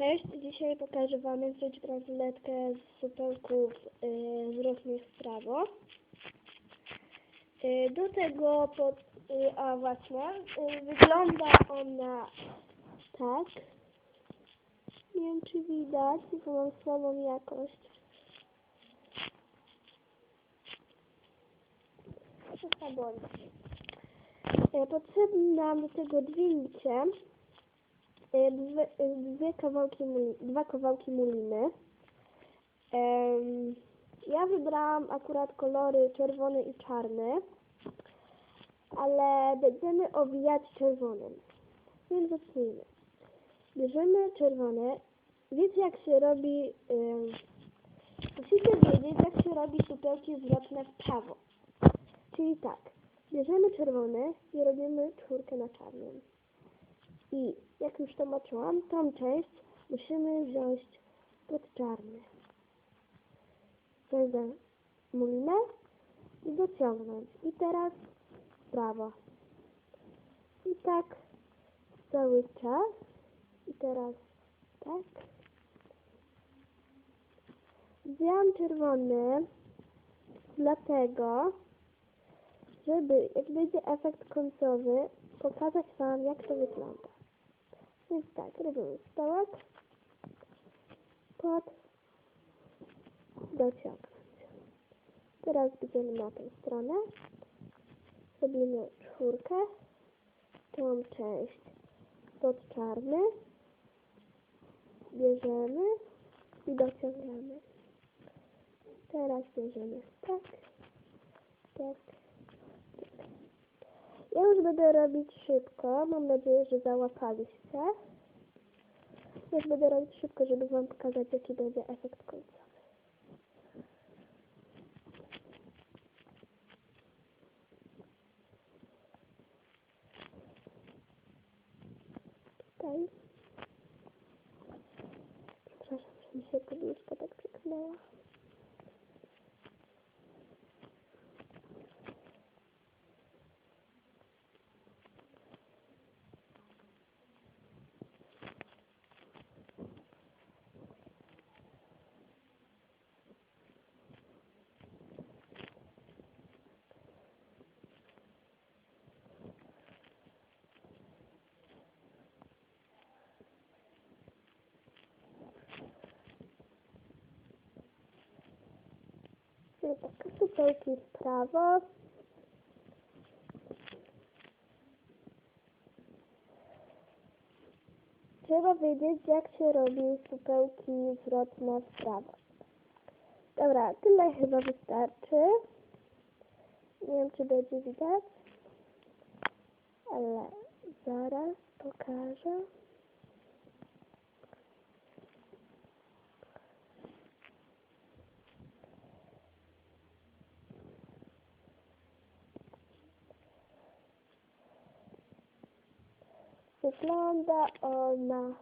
Cześć, dzisiaj pokażę Wam jak zrobić bransoletkę z supełków yy, z różnych w prawo. Yy, do tego, pod, yy, a właśnie, yy, wygląda ona tak. Nie wiem czy widać, bo mam słabą jakość. Boli. Yy, Potrzebne nam do tego. Y, dwie, dwie kawałki, dwa kawałki muliny. Ja wybrałam akurat kolory czerwony i czarny, ale będziemy owijać czerwonym. Więc zacznijmy. Bierzemy czerwone. Wiecie jak się robi, ym, musicie wiedzieć jak się robi supełki zwrotne w prawo. Czyli tak, bierzemy czerwone i robimy czwórkę na czarnym. I jak już tłumaczyłam, tą część musimy wziąć pod czarny. Wezmę mulinę i dociągnąć. I teraz w prawo. I tak cały czas. I teraz tak. Wziąłem czerwony dlatego, żeby jak będzie efekt końcowy, pokazać Wam jak to wygląda. Więc tak, robimy stołek, pod, dociągnąć. Teraz będziemy na tę stronę. Robimy czwórkę, tą część pod czarny, bierzemy i dociągamy. Teraz bierzemy tak, tak, tak. Ja już będę robić szybko. Mam nadzieję, że załapaliście. Już będę robić szybko, żeby Wam pokazać, jaki będzie efekt końcowy. Tutaj. Przepraszam, że mi się poduszka tak No tak, supełki w prawo. Trzeba wiedzieć, jak się robi supełki zwrotne w prawo. Dobra, tyle chyba wystarczy. Nie wiem, czy będzie widać, ale zaraz pokażę. Wygląda ona.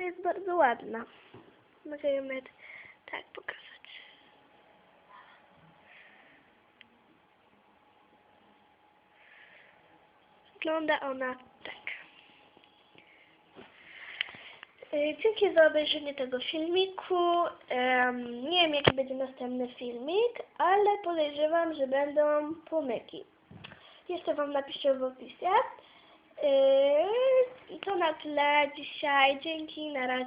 Jest bardzo ładna. Mogę ją nawet tak pokazać. Wygląda ona tak. Y, Dzięki za obejrzenie tego filmiku. Nie wiem jaki będzie następny filmik, ale podejrzewam, że będą pomyki. Jeszcze Wam napiszę w opisie. Yy, I to na tyle dzisiaj. Dzięki, na razie.